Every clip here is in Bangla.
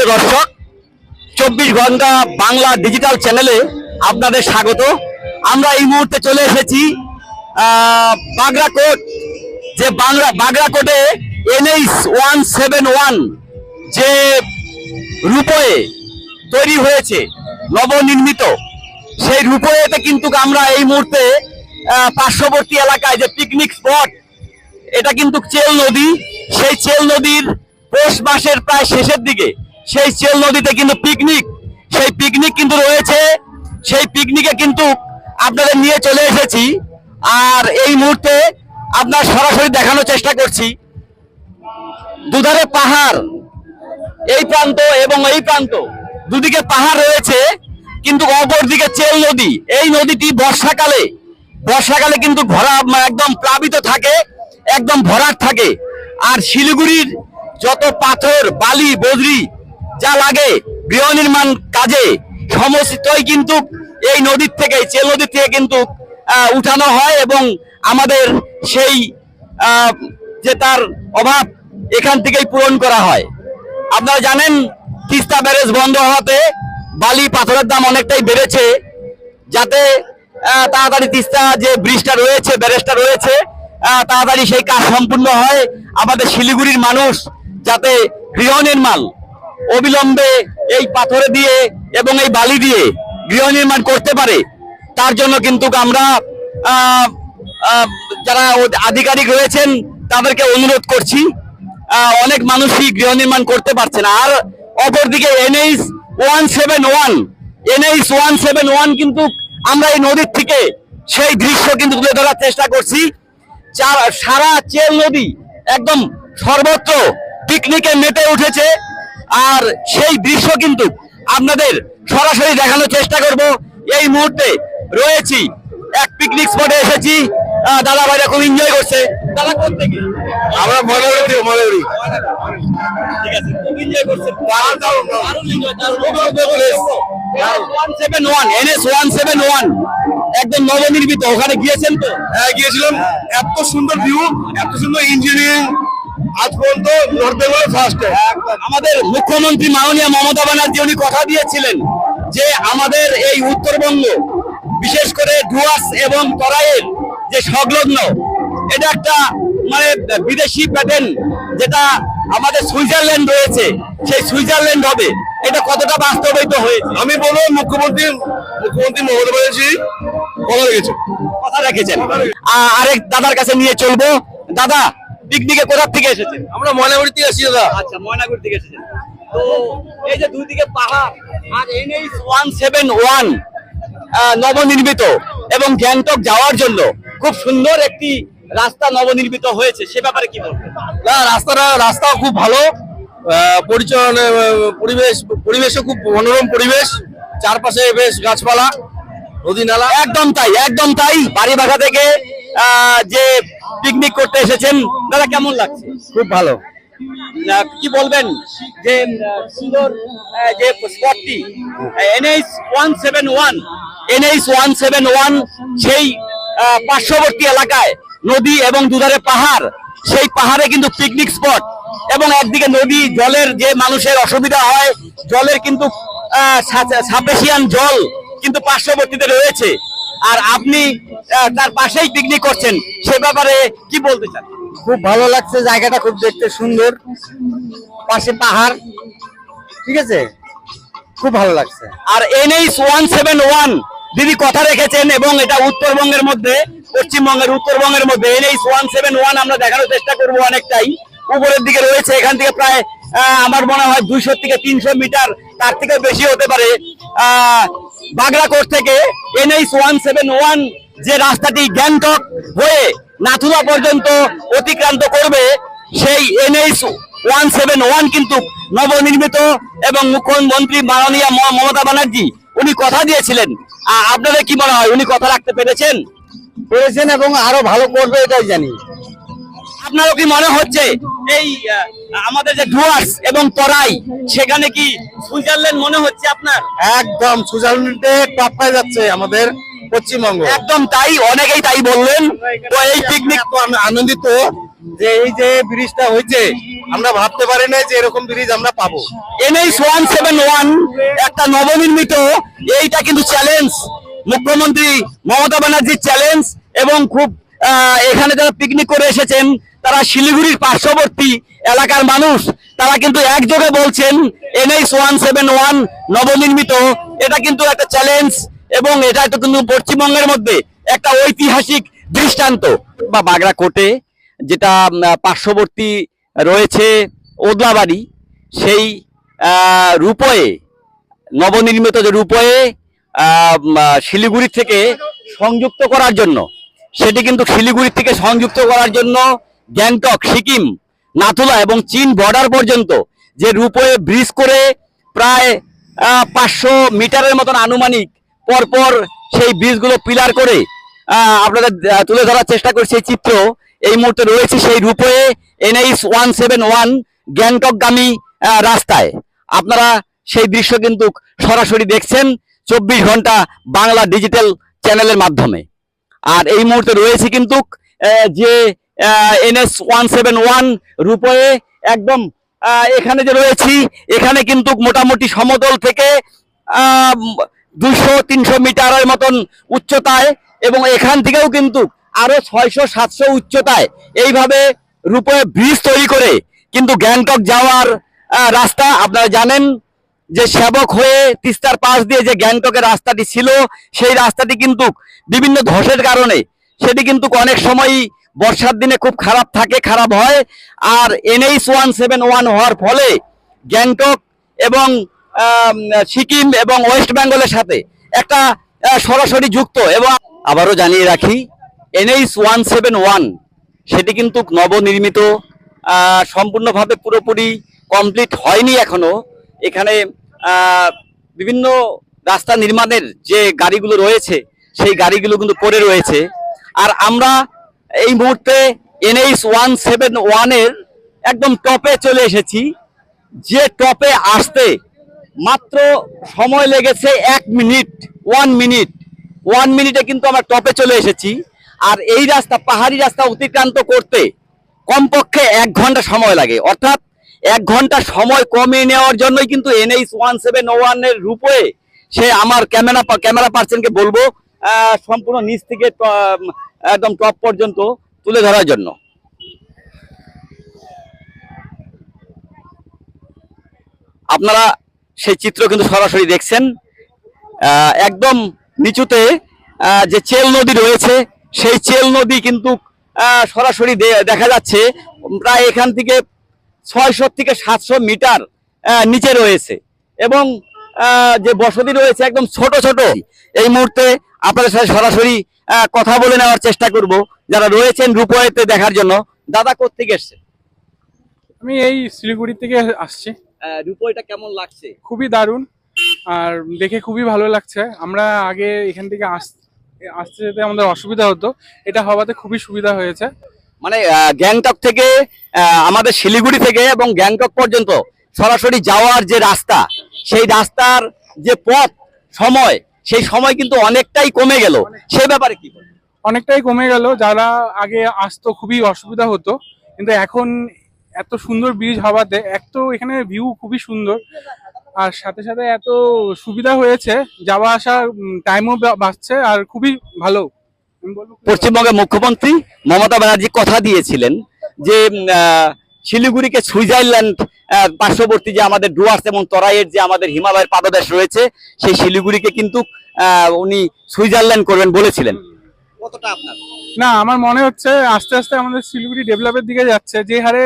সুপ্রিয় দর্শক, চব্বিশ ঘণ্টা বাংলা ডিজিটাল চ্যানেলে আপনাদের স্বাগত। আমরা এই মুহূর্তে চলে এসেছি বাগরাকোট, যে বাংলা, বাগরাকোটে এনএইচ ওয়ান সেভেন ওয়ান যে রূপয়ে তৈরি হয়েছে, নবনির্মিত। সেই রূপয়েতে কিন্তু আমরা এই মুহূর্তে পার্শ্ববর্তী এলাকায় যে পিকনিক স্পট এটা কিন্তু চেল নদী। সেই চেল নদীর পৌষ মাসের প্রায় শেষের দিকে সেই চেল নদীতে কিন্তু পিকনিক সেই পিকনিক কিন্তু রয়েছে, সেই পিকনিকে কিন্তু আপনাদের নিয়ে চলে এসেছি। আর এই মুহূর্তে আপনার সরাসরি দেখানোর চেষ্টা করছি। দুধারে পাহাড়, এই প্রান্ত এবং এই প্রান্ত, দুদিকে পাহাড় রয়েছে, কিন্তু অপর দিকে চেল নদী, এই নদীটি বর্ষাকালে বর্ষাকালে কিন্তু ভরা, একদম প্লাবিত থাকে, একদম ভরাট থাকে। আর শিলিগুড়ির যত পাথর, বালি, বদ্রি যা লাগে গৃহ নির্মাণ কাজে। সমস্তই কিন্তু এই নদীর থেকে চেল নদীর থেকে কিন্তু উঠানো হয় এবং আমাদের সেই যে তার অভাব এখান থেকেই পূরণ করা হয়। আপনারা জানেন, তিস্তা ব্যারেজ বন্ধ হওয়াতে বালি পাথরের দাম অনেকটাই বেড়েছে। যাতে তাড়াতাড়ি তিস্তা যে ব্রিজটা রয়েছে, ব্যারেজটা রয়েছে তাড়াতাড়ি সেই কাজ সম্পূর্ণ হয়। আমাদের শিলিগুড়ির মানুষ যাতে গৃহ নির্মাণ অবিলম্বে এই পাথরে দিয়ে এবং এই বালি দিয়ে গৃহ নির্মাণ করতে পারে। তার জন্য কিন্তু আমরা যারা আধিকারিক রয়েছেন, তাদেরকে অনুরোধ করছি অনেক মানুষই গৃহ নির্মাণ করতে পারছে না। আর অপরদিকে NH one seven one, NH one seven one কিন্তু আমরা এই নদীর থেকে সেই দৃশ্য কিন্তু তুলে ধরার চেষ্টা করছি। সারা চেল নদী একদম সর্বত্র পিকনিকে মেতে উঠেছে। আর সেই দৃশ্য কিন্তু আপনাদের সরাসরি দেখানোর চেষ্টা করব। এই মুহূর্তে রয়েছি এক পিকনিক স্পটে এসেছি। দাদা ভাইরা খুব এনজয় করছে। দাদা আমরা ঠিক আছে খুব এনজয় করছে। দারুণ enjoy, দারুণ। 171 NS 171 একদম নবনির্মিত ওখানে গিয়েছেন তো? হ্যাঁ গিয়েছিলাম। এত সুন্দর ভিউ এত সুন্দর ইঞ্জিনিয়ারিং আজ পর্যন্ত নর্থ বেঙ্গলে ফার্স্ট আমাদের মুখ্যমন্ত্রী মাননীয় মমতা ব্যানার্জি উনি কথা দিয়েছিলেন যে আমাদের এই উত্তরবঙ্গ বিশেষ করে ডুয়ার্স এবং তরাইয়ের যে সংলগ্ন এটা একটা মানে বিদেশি প্যাটার্ন যেটা আমাদের সুইজারল্যান্ড রয়েছে সেই সুইজারল্যান্ড হবে। এটা কতটা বাস্তবায়িত হয়েছে? আমি বলব মুখ্যমন্ত্রী মুখ্যমন্ত্রী মমতা ব্যানার্জি কথা রেখেছে কথা রেখেছেন। আরেক দাদার কাছে নিয়ে চলবো। দাদা পিকনিকে কোথা থেকে এসেছেন? আমরা ময়নাগুড়ি থেকে আসছি দাদা। আচ্ছা ময়নাগুড়ি থেকে এসেছেন। তো এই যে দুই দিকে পাহাড় আর এনএইচ ওয়ান সেভেন ওয়ান নবনির্মিত এবং গ্যাংটক যাওয়ার জন্য খুব সুন্দর একটি রাস্তা নবনির্মিত হয়েছে সে ব্যাপারে কি বলবেন? না রাস্তাটা রাস্তাও খুব ভালো। পরিচালনা পরিবেশ পরিবেশও খুব মনোরম পরিবেশ। চারপাশে বেশ গাছপালা নদী নালা। একদম তাই একদম তাই। বাড়ি বাসা থেকে যে পিকনিক করতে এসেছেন দাদা কেমন লাগছে? খুব ভালো। কি বলবেন? যে সুন্দর যে স্পটটি NH one seven one NH one seven one সেই পার্শ্ববর্তী এলাকায় নদী এবং দুধারে পাহাড় সেই পাহাড়ে কিন্তু পিকনিক স্পট এবং একদিকে নদী জলের যে মানুষের অসুবিধা হয় জলের কিন্তু সাপেশিয়ান জল কিন্তু পার্শ্ববর্তীতে রয়েছে। আর আপনি তার পাশেই পিকনিক করছেন সে ব্যাপারে কি বলতে চান? খুব ভালো লাগছে জায়গাটা খুব দেখতে সুন্দর। পাশে পাহাড় ঠিক আছে? খুব ভালো লাগছে। আর এনএইচ ওয়ান সেভেন ওয়ান দিদি কথা রেখেছেন এবং এটা উত্তরবঙ্গের মধ্যে পশ্চিমবঙ্গের উত্তরবঙ্গের মধ্যে এনএইচ ওয়ান সেভেন ওয়ান আমরা দেখানোর চেষ্টা করব অনেকটাই। উপরের দিকে রয়েছে এখান থেকে প্রায় আহ, আমার মনে হয় দুইশো থেকে তিনশো মিটার তার থেকে বেশি হতে পারে। আহ, বাগরাকোট থেকে এনএইচ ওয়ান সেভেন ওয়ান যে রাস্তাটি গ্যাংটক হয়ে নাথুলা পর্যন্ত অতিক্রান্ত করবে সেই এনএইচ ওয়ান সেভেন ওয়ান কিন্তু নবনির্মিত এবং মুখ্যমন্ত্রী মাননীয় মমতা ব্যানার্জি উনি কথা দিয়েছিলেন। আপনাদের কি মনে হয় উনি কথা রাখতে পেরেছেন? করেছেন এবং আরও ভালো করবে এটাই জানি। আপনারও কি মনে হচ্ছে এই আমাদের যে ডুয়ার্স এবং তরাই সেখানে কি সুইজারল্যান্ড মনে হচ্ছে আপনার? একদম সুইজারল্যান্ডে টপ পাই যাচ্ছে আমাদের পশ্চিমবঙ্গ। একদম তাই অনেকেই তাই বললেন। তো এই পিকনিক এত আমি আনন্দিত যে এই যে ব্রিজটা হয়েছে আমরা ভাবতে পারি না যে এরকম ব্রিজ আমরা পাবো। এনএইচ ওয়ান সেভেন ওয়ান একটা নবনির্মিত এইটা কিন্তু চ্যালেঞ্জ মুখ্যমন্ত্রী মমতা ব্যানার্জির চ্যালেঞ্জ এবং খুব এখানে যারা পিকনিক করে এসেছেন তারা শিলিগুড়ির পার্শ্ববর্তী এলাকার মানুষ, তারা কিন্তু একযোগে বলছেন এনএইচ ওয়ান সেভেন ওয়ান নবনির্মিত। এটা কিন্তু একটা চ্যালেঞ্জ এবং এটা তো কিন্তু পশ্চিমবঙ্গের মধ্যে একটা ঐতিহাসিক দৃষ্টান্ত। বা বাগড়াকোটে যেটা পার্শ্ববর্তী রয়েছে ওদলাবাড়ি, সেই রূপয়ে, নবনির্মিত যে রূপয়ে শিলিগুড়ি থেকে সংযুক্ত করার জন্য, সেটি কিন্তু শিলিগুড়ি থেকে সংযুক্ত করার জন্য গ্যাংটক, সিকিম নাথুলা এবং চীন বর্ডার পর্যন্ত, যে রূপয়ে ব্রিজ করে প্রায় পাঁচশো মিটারের মতন আনুমানিক পরপর সেই ব্রিজগুলো পিলার করে আপনাদের তুলে ধরার চেষ্টা করছি এই চিত্র। এই মুহূর্তে রয়েছে সেই রূপয়ে এনএইচ ওয়ান সেভেন ওয়ান গ্যাংটকগামী রাস্তায়। আপনারা সেই দৃশ্য কিন্তু সরাসরি দেখছেন চব্বিশ ঘণ্টা বাংলা ডিজিটাল চ্যানেলের মাধ্যমে। আর এই মুহূর্তে রয়েছে কিন্তু যে NS one seven one ropeway একদম এখানে যে রয়েছি, এখানে কিন্তু মোটামুটি সমতল থেকে দুশো তিনশো মিটারের মতন উচ্চতায় এবং এখান থেকেও কিন্তু আরও ছয়শো, সাতশো উচ্চতায়। এইভাবে রূপয়ে ব্রিজ তৈরি করে কিন্তু গ্যাংটক যাওয়ার রাস্তা আপনারা জানেন যে সেবক হয়ে তিস্তার পাশ দিয়ে যে গ্যাংটকের রাস্তাটি ছিল, সেই রাস্তাটি কিন্তু বিভিন্ন ধসের কারণে সেটি কিন্তু অনেক সময় বর্ষার দিনে খুব খারাপ থাকে, খারাপ হয়। আর এনএইচ ওয়ান সেভেন ওয়ান হওয়ার ফলে গ্যাংটক এবং সিকিম এবং ওয়েস্ট বেঙ্গলের সাথে একটা সরাসরি যুক্ত এবং আবারও জানিয়ে রাখি এনএইচ ওয়ান সেভেন ওয়ান সেটি কিন্তু নবনির্মিত সম্পূর্ণভাবে পুরোপুরি কমপ্লিট হয়নি এখনও। এখানে বিভিন্ন রাস্তা নির্মাণের যে গাড়িগুলো রয়েছে, সেই গাড়িগুলো কিন্তু পড়ে রয়েছে। আর আমরা এই মুহূর্তে এনএইচ ওয়ান সেভেন ওয়ানের একদম টপে চলে এসেছি। যে টপে আসতে মাত্র সময় লেগেছে এক মিনিট ওয়ান মিনিট ওয়ান মিনিটে কিন্তু আমরা টপে চলে এসেছি। আর এই রাস্তা, পাহাড়ি রাস্তা অতিক্রান্ত করতে কমপক্ষে এক ঘণ্টা সময় লাগে। অর্থাৎ এক ঘণ্টা সময় কমিয়ে নেওয়ার জন্যই কিন্তু এনএইচ ওয়ান সেভেন ওয়ানের রূপে সে আমার ক্যামেরা ক্যামেরা পার্সনকে বলব সম্পূর্ণ নিচ থেকে একদম টপ পর্যন্ত তুলে ধরার জন্য। আপনারা সেই চিত্র কিন্তু সরাসরি দেখছেন। একদম নিচুতে যে চেল নদী রয়েছে, সেই চেল নদী কিন্তু সরাসরি দেখা যাচ্ছে, প্রায় এখান থেকে ছয়শো থেকে সাতশো মিটার নিচে রয়েছে। এবং যে বসতি রয়েছে একদম ছোট ছোট, এই মুহূর্তে আপনাদের সাথে সরাসরি কথা বলে নেওয়ার চেষ্টা করব। যারা রয়েছেন রূপয়েতে দেখার জন্য দাদা কোথেকে এসছে? আমি এই শিলিগুড়ি থেকে আসছি। রূপয়টা কেমন লাগছে? খুবই দারুণ আর দেখে খুবই ভালো লাগছে। আমরা আগে এখান থেকে আস- আসতে যেতে আমাদের অসুবিধা হতো। এটা হওয়াতে খুবই সুবিধা হয়েছে। মানে গ্যাংটক থেকে আমাদের শিলিগুড়ি থেকে এবং গ্যাংটক পর্যন্ত সরাসরি যাওয়ার যে রাস্তা সেই রাস্তার যে পথ সময় সেই সময় কিন্তু অনেকটাই কমে গেল। সে ব্যাপারে কি অনেকটাই কমে গেল। যারা আগে আসতো খুবই অসুবিধা হতো। কিন্তু এখন এত সুন্দর ব্রিজ হওয়াতে এক তো এখানে ভিউ খুবই সুন্দর। আর সাথে সাথে এত সুবিধা হয়েছে। যাওয়া আসা টাইমও বাঁচছে আর খুবই ভালো। পশ্চিমবঙ্গের মুখ্যমন্ত্রী মমতা ব্যানার্জি কথা দিয়েছিলেন যে শিলিগুড়িকে সুইজারল্যান্ড পার্শ্ববর্তী যে আমাদের ডুয়ার্স এবং তরাইয়ের যে আমাদের হিমালয়ের পাদদেশ রয়েছে সেই শিলিগুড়িকে কিন্তু উনি সুইজারল্যান্ড করবেন বলেছিলেন। কতটা আপনার? না আমার মনে হচ্ছে আস্তে আস্তে আমাদের শিলিগুড়ি ডেভেলপের দিকে যাচ্ছে। যে হারে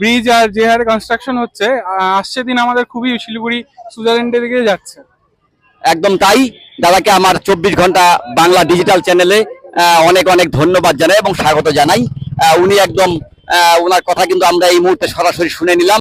ব্রিজ আর যে হারে কনস্ট্রাকশন হচ্ছে আসছে দিন আমাদের খুবই শিলিগুড়ি সুইজারল্যান্ডের দিকে যাচ্ছে। একদম তাই। দাদাকে আমার চব্বিশ ঘণ্টা বাংলা ডিজিটাল চ্যানেলে অনেক অনেক ধন্যবাদ জানাই এবং স্বাগত জানাই। উনি একদম ওনার কথা কিন্তু আমরা এই মুহূর্তে সরাসরি শুনে নিলাম।